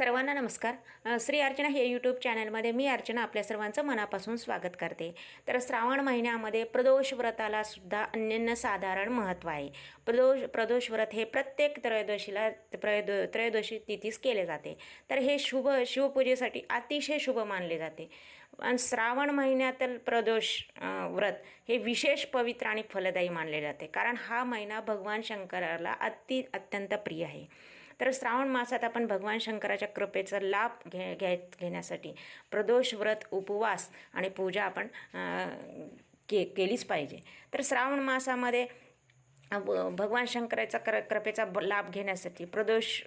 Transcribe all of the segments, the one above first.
सर्वांना नमस्कार. श्री अर्चना हे यूट्यूब चॅनलमध्ये मी अर्चना आपल्या सर्वांचं मनापासून स्वागत करते. तर श्रावण महिन्यामध्ये प्रदोष व्रताला सुद्धा अन्यन्य साधारण महत्त्व आहे. प्रदोष प्रदोष व्रत हे प्रत्येक त्रयोदशीला त्रयोदो त्रयोदशी तिथीस केले जाते. तर हे शुभ शिवपूजेसाठी अतिशय शुभ मानले जाते. आणि श्रावण महिन्यातील प्रदोष व्रत हे विशेष पवित्र आणि फलदायी मानले जाते. कारण हा महिना भगवान शंकराला अति अत्यंत प्रिय आहे. तर श्रावण मासात आपण भगवान शंकराच्या कृपेचा लाभ घे घ्याय घेण्यासाठी प्रदोष व्रत उपवास आणि पूजा आपण के केलीच पाहिजे. तर श्रावण मासामध्ये भगवान शंकराचा क्र कृपेचा ब- लाभ घेण्यासाठी प्रदोष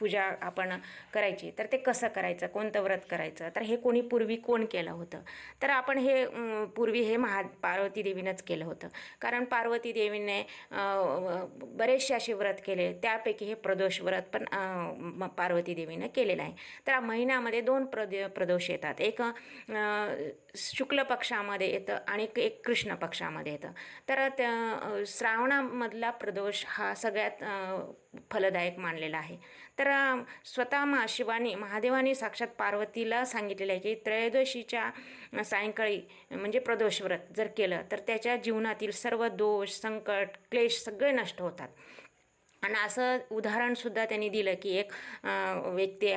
पूजा आपण करायची तर ते कसं करायचं कोणतं व्रत करायचं तर हे कोणी पूर्वी कोण केलं होतं? तर आपण हे पूर्वी हे महा पार्वती देवीनंच केलं होतं. कारण पार्वती देवीने बरेचसे असे व्रत केले त्यापैकी हे प्रदोष व्रत पण पार्वती देवीनं केलेलं आहे. तर महिन्यामध्ये दोन प्रद प्रदोष येतात. एक शुक्ल पक्षामध्ये येतं आणि एक- कृष्ण पक्षामध्ये येतं. तर त्या श्रावणामधला प्रदोष हा सगळ्यात फलदायक मानलेला आहे. तर स्वतः मा शिवानी महादेवाने साक्षात पार्वतीला सांगितलेलं आहे की त्रयोदशीच्या सायंकाळी म्हणजे प्रदोष व्रत जर केलं तर त्याच्या जीवनातील सर्व दोष संकट क्लेश सगळे नष्ट होतात. आणि असं उदाहरणसुद्धा त्यांनी दिलं की एक व्यक्ती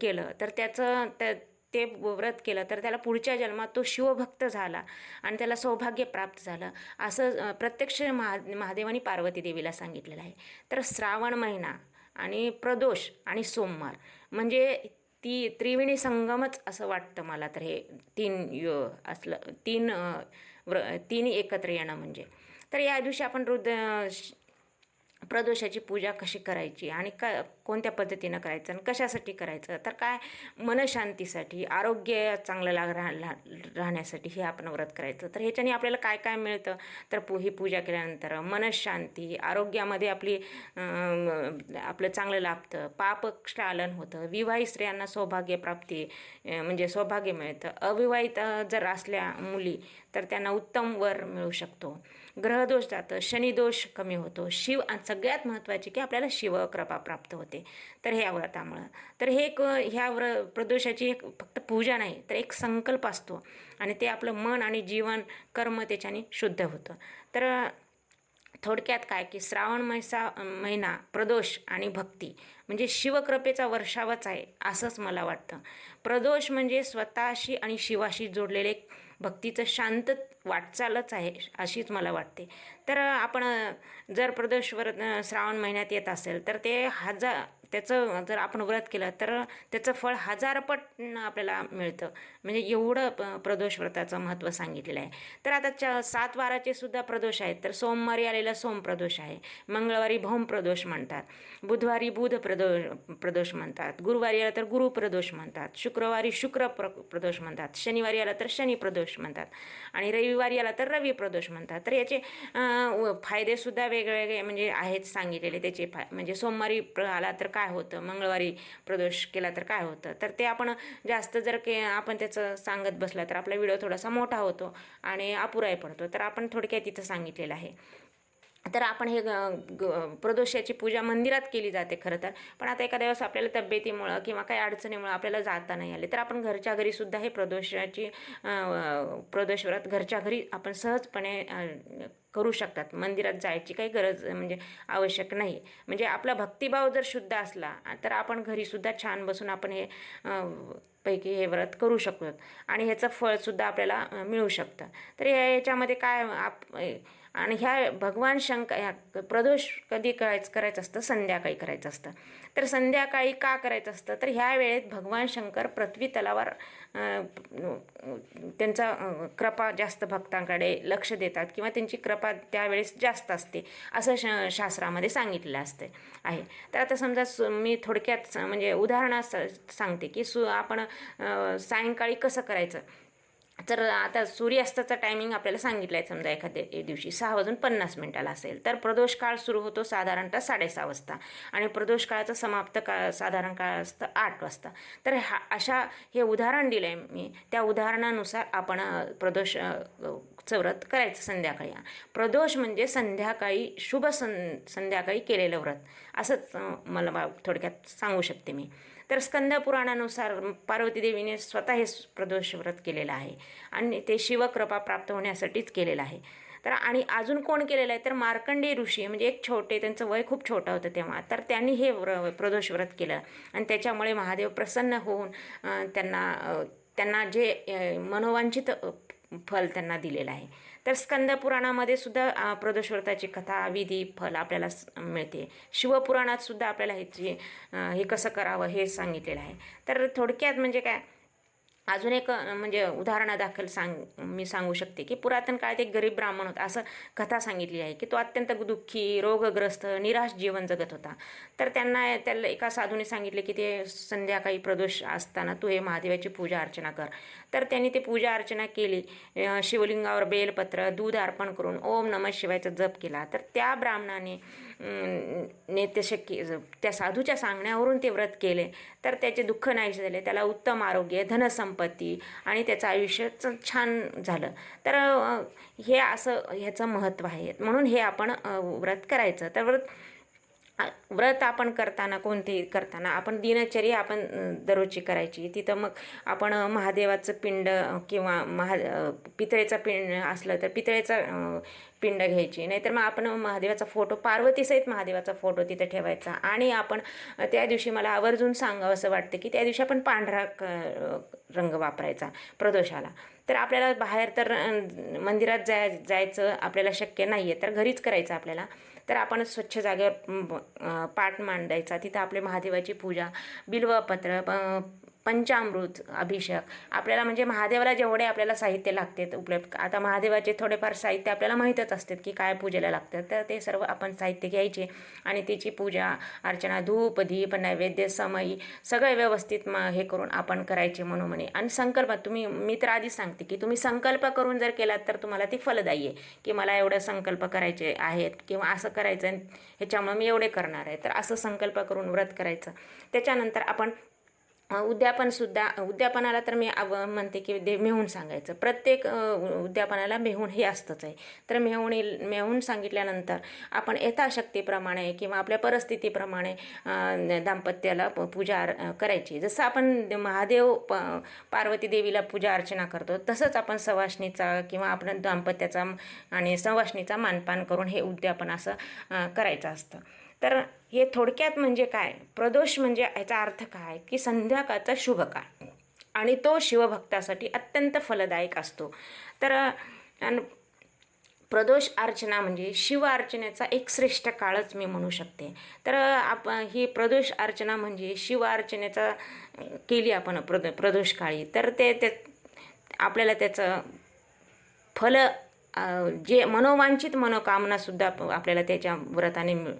केलं तर त्याचं त्या ते व्रत केलं तर त्याला पुढच्या जन्मात तो शिवभक्त झाला आणि त्याला सौभाग्य प्राप्त झालं. असं प्रत्यक्ष महा महादेवानी पार्वती देवीला सांगितलेलं आहे. तर श्रावण महिना आणि प्रदोष आणि सोमवार. म्हणजे ती त्रिवेणी संगमच असं वाटतं मला तर हे तीन यो असलं तीन व्र तीन एकत्र येणं म्हणजे. तर या दिवशी आपण रुद्र प्रदोषाची पूजा कशी करायची आणि क कोणत्या पद्धतीनं करायचं आणि कशासाठी करायचं? तर काय मनशांतीसाठी आरोग्य चांगलं लाग राह राहण्यासाठी हे आपण व्रत करायचं. तर ह्याच्याने आपल्याला काय काय मिळतं? तर पू ही पूजा केल्यानंतर मनशांती आरोग्यामध्ये आपली आपलं चांगलं लाभतं. पापक्षालन होतं. विवाहित स्त्रियांना सौभाग्य प्राप्ती म्हणजे सौभाग्य मिळतं. अविवाहित जर असल्या मुली तर त्यांना उत्तम वर मिळू शकतो. ग्रहदोष जातं शनिदोष कमी होतो. शिव आणि सगळ्यात महत्त्वाची की आपल्याला शिवकृपा प्राप्त होते. तर ह्या व्रतामुळं तर हे एक ह्या व्र प्रदोषाची एक फक्त पूजा नाही तर एक संकल्प असतो. आणि ते आपलं मन आणि जीवन कर्म त्याच्याने शुद्ध होतं. तर थोडक्यात काय की श्रावण मैसा महिना प्रदोष आणि भक्ती. म्हणजे शिवकृपेचा वर्षावच आहे असंच मला वाटतं. प्रदोष म्हणजे स्वतःशी आणि शिवाशी जोडलेले एक भक्तीचं शांत वाटचालच आहे अशीच मला वाटते. तर आपण जर प्रदोषवर श्रावण महिन्यात येत असेल तर ते हजार त्याचं जर आपण व्रत केलं तर त्याचं फळ हजारपट आपल्याला मिळतं. म्हणजे एवढं प प्रदोष व्रताचं महत्त्व सांगितलेलं आहे. तर आता च सात वाराचे सुद्धा प्रदोष आहेत. तर सोमवारी आलेला सोम प्रदोष आहे. मंगळवारी भौम प्रदोष म्हणतात. बुधवारी बुध प्रदोष प्रदोष म्हणतात. गुरुवारी आला तर गुरु प्रदोष म्हणतात. शुक्रवारी शुक्र प्र प्रदोष म्हणतात. शनिवारी आला तर शनी प्रदोष म्हणतात. आणि रविवारी आला तर रवी प्रदोष म्हणतात. तर याचे फायदेसुद्धा वेगवेगळे म्हणजे आहेत सांगितलेले. त्याचे फाय म्हणजे सोमवारी प्र आला तर काय होतं? मंगळवारी प्रदोष केला तर काय होतं? तर ते आपण जास्त जर के आपण त्याचं सांगत बसला तर आपला व्हिडिओ थोडासा मोठा होतो आणि अपुराही पडतो. तर आपण थोडक्यात तिथं सांगितलेलं आहे. तर आपण हे ग- प्रदोषाची पूजा मंदिरात केली जाते खरं तर. पण आता एखाद्या वेळेस आपल्याला तब्येतीमुळं किंवा काही अडचणीमुळं आपल्याला जाता नाही आले तर आपण घरच्या घरीसुद्धा हे प्रदोषाची अं, प्रदोष व्रत घरच्या घरी आपण सहजपणे करू शकतात. मंदिरात जायची काही गरज म्हणजे आवश्यक नाही. म्हणजे आपला भक्तिभाव जर शुद्ध असला तर आपण घरीसुद्धा छान बसून आपण हे पैकी हे व्रत करू शकतो. आणि ह्याचं फळसुद्धा आपल्याला मिळू शकतं. तर या याच्यामध्ये काय आप आणि ह्या भगवान शंकर ह्या प्रदोष कधी करायचं करायचं असतं? संध्याकाळी करायचं असतं. तर संध्याकाळी का करायचं असतं? तर ह्या वेळेत भगवान शंकर पृथ्वी तलावर त्यांचा कृपा जास्त भक्तांकडे लक्ष देतात किंवा त्यांची कृपा त्यावेळेस जास्त असते असं श शास्त्रामध्ये सांगितलेलं असते आहे. तर आता समजा सु मी थोडक्यात स- म्हणजे उदाहरणार्थ सांगते की सु आपण सायंकाळी कसं करायचं? तर आता सूर्यास्ताचा टायमिंग आपल्याला सांगितलं आहे समजा एखाद्या दिवशी सहा वाजून पन्नास मिनिटाला असेल तर प्रदोष काळ सुरू होतो साधारणतः साडेसहा वाजता आणि प्रदोष काळाचं समाप्त काळ साधारण काळ असतं आठ वाजता. तर हा अशा हे उदाहरण दिलं आहे मी. त्या उदाहरणानुसार आपण प्रदोष चं व्रत करायचं संध्याकाळी. प्रदोष म्हणजे संध्याकाळी शुभ सं संध्याकाळी केलेलं व्रत. असंच मला थोडक्यात सांगू शकते मी. तर स्कंद पुराणानुसार पार्वती देवीने स्वतः हे प्रदोष व्रत केलेलं आहे आणि ते शिवकृपा प्राप्त होण्यासाठीच केलेलं आहे. तर आणि अजून कोण केलेलं आहे? तर मार्कंडेय ऋषी म्हणजे एक छोटे त्यांचं वय खूप छोटं होतं तेव्हा. तर त्यांनी हे व्र प्रदोष व्रत केलं आणि त्याच्यामुळे महादेव प्रसन्न होऊन त्यांना त्यांना जे मनोवांचित मनोवांछित फल त्यांना दिलेलं आहे. तर स्कंदपुराणामध्ये सुद्धा अं, कथा विधी फल आपल्याला मिळते. शिवपुराणात सुद्धा आपल्याला ह्याची हे कसं करावं हे सांगितलेलं आहे. तर थोडक्यात म्हणजे काय अजून एक म्हणजे उदाहरणादाखल सांग मी सांगू शकते की पुरातन काळात एक गरीब ब्राह्मण होता. असं कथा सांगितली आहे की तो अत्यंत दुःखी रोगग्रस्त निराश जीवन जगत होता. तर त्यांना त्याला एका साधूने सांगितले की ते संध्याकाळी प्रदोष असताना तू हे महादेवाची पूजा अर्चना कर. तर त्यांनी ते पूजा अर्चना केली. शिवलिंगावर बेलपत्र दूध अर्पण करून ओम नमः शिवायचा जप केला. तर त्या ब्राह्मणाने ने ते शक्य त्या साधूच्या सांगण्यावरून ते व्रत केले. तर त्याचे दुःख नाहीसे झाले. त्याला उत्तम आरोग्य संपत्ती आणि त्याचं आयुष्य छान झालं. तर हे असं ह्याचं महत्त्व आहे. म्हणून हे आपण व्रत करायचं. तर व्रत व्रत आपण करताना कोणतेही करताना आपण दिनचर्या आपण दररोजची करायची. तिथं मग आपण महादेवाचं पिंड किंवा महा पितळेचं पिंड असलं तर पितळेचं पिंड घ्यायची. नाहीतर मग आपण महादेवाचा फोटो पार्वतीसहित महादेवाचा फोटो तिथं ठेवायचा. आणि आपण त्या दिवशी मला आवर्जून सांगावं असं वाटतं की त्या दिवशी आपण पांढरा क- रंग वापरायचा प्रदोषाला. तर आपल्याला बाहेर तर मंदिरात जाय जायचं आपल्याला शक्य नाही आहे तर घरीच करायचं आपल्याला. तर आपण स्वच्छ जागेवर म, पाट मांडायचा. तिथं आपले महादेवाची पूजा बिल्वपत्र प- पंचामृत अभिषेक. आपल्याला म्हणजे महादेवाला जेवढे आपल्याला साहित्य लागते उपलब्ध. आता महादेवाचे थोडेफार साहित्य आपल्याला माहीतच असतात की काय पूजेला लागतं. तर ते सर्व आपण साहित्य घ्यायचे आणि तिची पूजा अर्चना धूप दीप नैवेद्य समयी सगळे व्यवस्थित म हे करून आपण करायचे मनोमने. आणि संकल्प तुम्ही मी तर आधीच सांगते की तुम्ही संकल्प करून जर केलात तर तुम्हाला ती फलदायी आहे. की मला एवढं संकल्प करायचे आहेत किंवा असं करायचं ह्याच्यामुळे मी एवढे करणार आहे. तर असं संकल्प करून व्रत करायचं. त्याच्यानंतर आपण उद्यापनसुद्धा उद्यापनाला तर मी आव म्हणते की दे मेहून सांगायचं. प्रत्येक उद्यापनाला मेहून हे असतंच आहे. तर मेहून मेहून सांगितल्यानंतर आपण यथाशक्तीप्रमाणे किंवा आपल्या परिस्थितीप्रमाणे दाम्पत्याला प- पूजा करायची. जसं आपण महादेव प पार्वती देवीला पूजा अर्चना करतो तसंच आपण सवाष्णीचा किंवा आपण दाम्पत्याचा आणि सवाष्णीचा मानपान करून हे उद्यापन असं करायचं असतं. तर हे थोडक्यात म्हणजे काय? प्रदोष म्हणजे याचा अर्थ काय? की संध्याकाळचा शुभ काळ. आणि तो शिवभक्तासाठी अत्यंत फलदायक असतो. तर प्रदोष अर्चना म्हणजे शिव अर्चनेचा एक श्रेष्ठ काळच मी म्हणू शकते. तर आप ही प्रदोष अर्चना म्हणजे शिव अर्चनेचा केली आपण प्रद प्रदोष काळी. तर ते ते आपल्याला त्याचं फल जे मनोवांछित मनोकामनासुद्धा आपल्याला त्याच्या व्रताने मिळ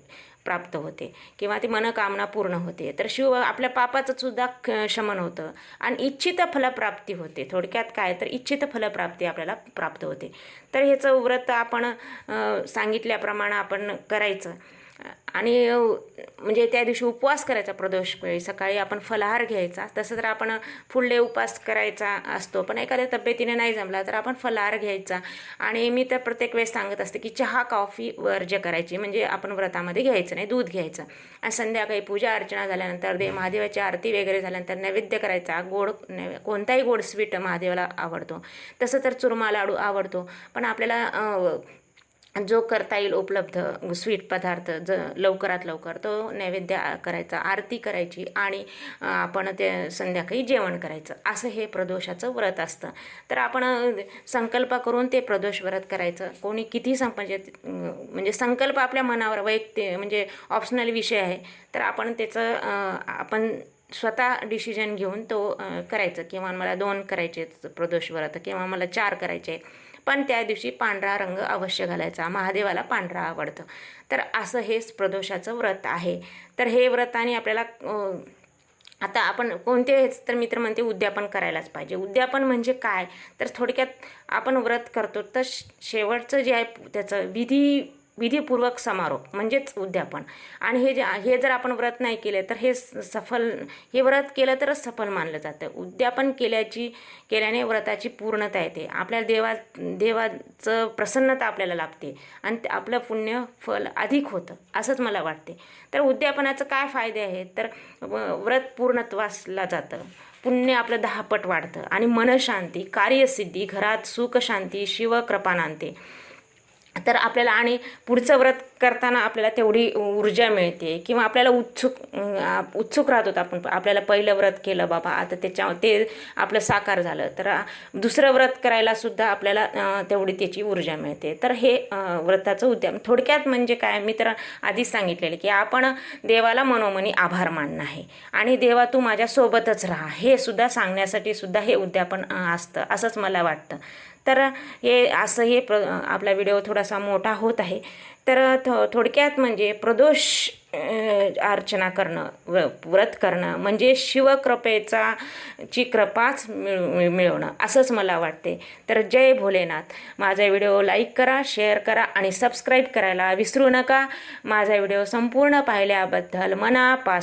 प्राप्त होते किंवा ती मनोकामना पूर्ण होते. तर शिव आपल्या पापाचं सुद्धा शमन होतं. आणि इच्छित फलप्राप्ती होते. थोडक्यात काय? तर इच्छित फलप्राप्ती आपल्याला प्राप्त होते. तर ह्याचं व्रत आपण सांगितल्याप्रमाणे आपण करायचं. आणि म्हणजे त्या दिवशी उपवास करायचा प्रदोष वेळी. सकाळी आपण फलाहार घ्यायचा तसं तर आपण फुल डे उपवास करायचा असतो. पण एखाद्या तब्येतीने नाही जमला तर आपण फलाहार घ्यायचा. आणि मी तर प्रत्येक वेळेस सांगत असते की चहा कॉफी वर्ज्य करायची म्हणजे आपण व्रतामध्ये घ्यायचं नाही दूध घ्यायचं. आणि संध्याकाळी पूजा अर्चना झाल्यानंतर दे महादेवाची आरती वगैरे झाल्यानंतर नैवेद्य करायचा. गोड नैवे कोणताही गोड स्वीट महादेवाला आवडतो. तसं तर चुरमा लाडू आवडतो. पण आपल्याला जो करता येईल उपलब्ध स्वीट पदार्थ ज लवकरात लवकर तो नैवेद्य करायचा आरती करायची आणि आपण ते संध्याकाळी जेवण करायचं. असं हे प्रदोषाचं व्रत असतं. तर आपण संकल्प करून ते प्रदोष व्रत करायचं. कोणी किती सं म्हणजे म्हणजे संकल्प आपल्या मनावर वैयक्तिक म्हणजे ऑप्शनल विषय आहे. तर आपण त्याचं आपण स्वतः डिसिजन घेऊन तो करायचं. किंवा मला दोन करायचे आहेत प्रदोष व्रत किंवा मला चार करायचे आहेत. पण त्या दिवशी पांढरा रंग अवश्य घालायचा. महादेवाला पांढरा आवडतं. तर असं हे प्रदोषाचं व्रत आहे. तर हे व्रताने आपल्याला आता आपण कोणते हेच तर मित्र म्हणते उद्यापन करायलाच पाहिजे. उद्यापन म्हणजे काय? तर थोडक्यात आपण व्रत करतो. तर श- शेवटचं जे आहे त्याचं विधी विधीपूर्वक समारोप म्हणजेच उद्यापन. आणि हे जे हे जर आपण व्रत नाही केले तर हे स- सफल हे व्रत केलं तरच सफल मानलं जातं. उद्यापन केल्याची केल्याने व्रताची पूर्णता येते. आपल्याला देवा देवाचं प्रसन्नता आपल्याला लाभते. आणि ते आपलं पुण्य फल अधिक होतं असंच मला वाटते. तर उद्यापनाचं काय फायदे आहेत? तर व- व्रत पूर्णत्वासला जातं. पुण्य आपलं दहापट वाढतं. आणि मनशांती कार्यसिद्धी घरात सुखशांती शांती शिवकृपा तर आपल्याला आणि पुढचं व्रत करताना आपल्याला तेवढी ऊर्जा मिळते किंवा आपल्याला उत्सुक उत्सुक राहत होतं आपण. आपल्याला पहिलं व्रत केलं बाबा आता त्याच्या ते आपलं साकार झालं. तर दुसरं व्रत करायला सुद्धा आपल्याला तेवढी त्याची ऊर्जा मिळते. तर हे व्रताचं उद्यम थोडक्यात म्हणजे काय? मी तर आधीच सांगितलेलं की आपण देवाला मनोमनी आभार मानणं आहे. आणि देवा तू माझ्यासोबतच राहा. हे सुद्धा सांगण्यासाठी सुद्धा हे उद्यापन असतं. असंच मला वाटतं. तर हे असं हे प्र आपला व्हिडिओ थोडासा मोठा होत आहे. तर थो थोडक्यात म्हणजे प्रदोष अर्चना करणं व व्रत करणं म्हणजे शिवकृपेचा ची कृपाच मिळ मिळवणं असंच मला वाटते. तर जय भोलेनाथ. माझा व्हिडिओ लाईक करा शेअर करा आणि सबस्क्राईब करायला विसरू नका. माझा व्हिडिओ संपूर्ण पाहिल्याबद्दल मनापासून